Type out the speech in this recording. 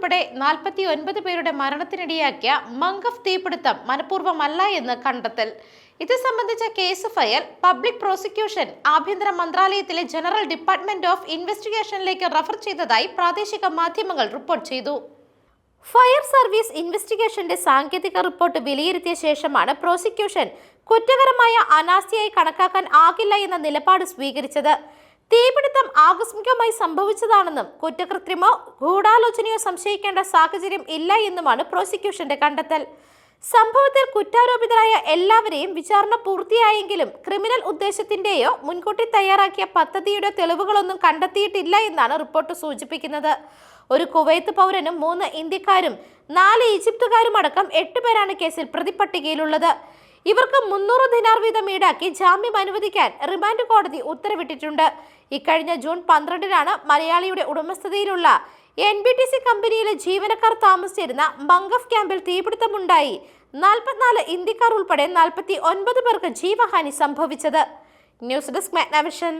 ഉൾപ്പെടെ നാൽപ്പത്തി ഒൻപത് പേരുടെ മരണത്തിനിടയാക്കിയ മംഗഫ് തീപിടുത്തം മനഃപൂർവമല്ല എന്ന് കണ്ടെത്തൽ. ഇത് സംബന്ധിച്ച കേസ് ഫയൽ പബ്ലിക് പ്രോസിക്യൂഷൻ ആഭ്യന്തര മന്ത്രാലയത്തിലെ ജനറൽ ഡിപ്പാർട്ട്മെന്റ് ഓഫ് ഇൻവെസ്റ്റിഗേഷനിലേക്ക് റഫർ ചെയ്തതായി പ്രാദേശിക മാധ്യമങ്ങൾ റിപ്പോർട്ട് ചെയ്തു. ഫയർ സർവീസ് ഇൻവെസ്റ്റിഗേഷന്റെ സാങ്കേതിക റിപ്പോർട്ട് വിലയിരുത്തിയ ശേഷമാണ് പ്രോസിക്യൂഷൻ കുറ്റകരമായ അനാസ്ഥയായി കണക്കാക്കാൻ ആകില്ല എന്ന നിലപാട് സ്വീകരിച്ചത്. തീപിടുത്തം ആകസ്മികമായി സംഭവിച്ചതാണെന്നും കുറ്റകൃത്യമോ ഗൂഢാലോചനയോ സംശയിക്കേണ്ട സാഹചര്യം ഇല്ല എന്നുമാണ് പ്രോസിക്യൂഷന്റെ കണ്ടെത്തൽ. സംഭവത്തിൽ കുറ്റാരോപിതരായ എല്ലാവരെയും വിചാരണ പൂർത്തിയായെങ്കിലും ക്രിമിനൽ ഉദ്ദേശത്തിന്റെയോ മുൻകൂട്ടി തയ്യാറാക്കിയ പദ്ധതിയുടെ തെളിവുകളൊന്നും കണ്ടെത്തിയിട്ടില്ല എന്നാണ് റിപ്പോർട്ട് സൂചിപ്പിക്കുന്നത്. ഒരു കുവൈത്ത് പൗരനും മൂന്ന് ഇന്ത്യക്കാരും നാല് ഈജിപ്തുകാരും അടക്കം എട്ട് പേരാണ് കേസിൽ പ്രതിപട്ടികയിലുള്ളത് ഇവർക്ക് മുന്നൂറ് ദിനാർ വീതം ഈടാക്കി ജാമ്യം അനുവദിക്കാൻ റിമാൻഡ് കോടതി ഉത്തരവിട്ടിട്ടുണ്ട്. ഇക്കഴിഞ്ഞ ജൂൺ പന്ത്രണ്ടിനാണ് മലയാളിയുടെ ഉടമസ്ഥതയിലുള്ള എൻ ബി ടി സി കമ്പനിയിലെ ജീവനക്കാർ താമസിച്ചിരുന്ന മംഗഫ് ക്യാമ്പിൽ തീപിടുത്തമുണ്ടായി. നാൽപ്പത്തിനാല് ഇന്ത്യക്കാർ ഉൾപ്പെടെ നാൽപ്പത്തി ഒൻപത് പേർക്ക് ജീവഹാനി സംഭവിച്ചത്. News desk Magnavision.